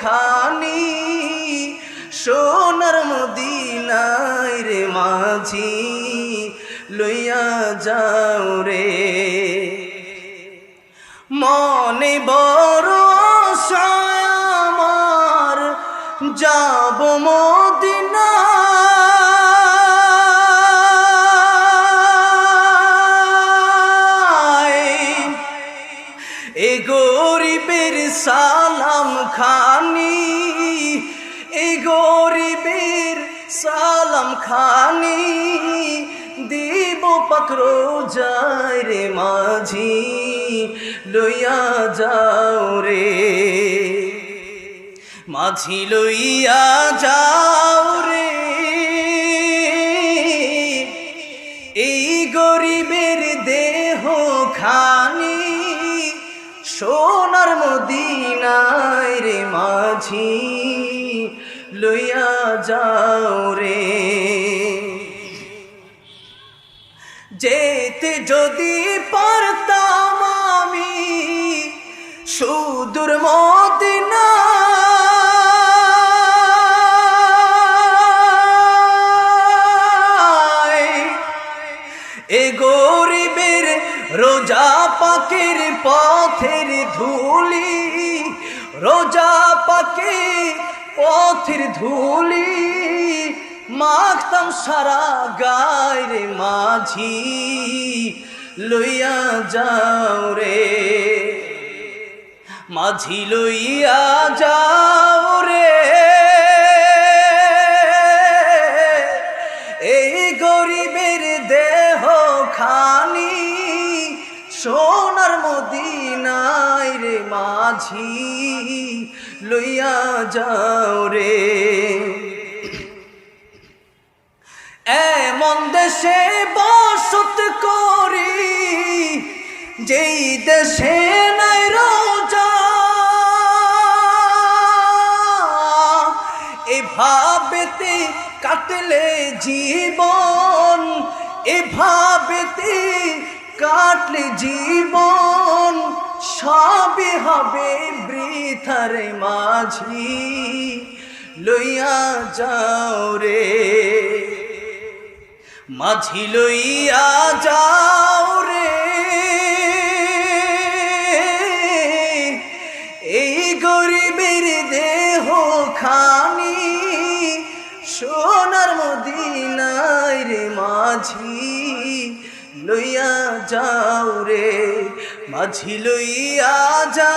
খানি সোনার মদিনায় রে মাঝি লইয়া যাও রে। মনে বড় আমার যাব মদিনা এ গরিবের সালাম খানি, এ গরিবের সালাম খানি, দিব পাকড়ো যায় রে মাঝি, লইয়া যাও রে। মাঝি লইয়া যাও রে। এই গরিবের দেহ খানি সোনার মদিনায় রে মাঝি, লইয়া যাও রে। যেতে যদি পারতাম আমি সুদূর মদিনা। এ গরিবের রোজা পাকের পথের ধুলি, রোজা পাকে পথের ধুলি, মাখতাম সারা গায়ের মাঝি, লইয়া যাও রে, মাঝি লইয়া যাও। মাঝি লইয়া যাও রে। এমন দেশে বসত করি, যেই দেশে নাই রোজা। এভাবেতে কাটলে জীবন, এভাবেতে কাটলে জীবন। সবে হবে বৃথারে মাঝি, লইয়া যাও রে। মাঝি লইয়া যাও রে। এই গরিবের দেহ খানি সোনার মদিনায় রে মাঝি, লইয়া যাও রে। মাঝি লইয়া যাও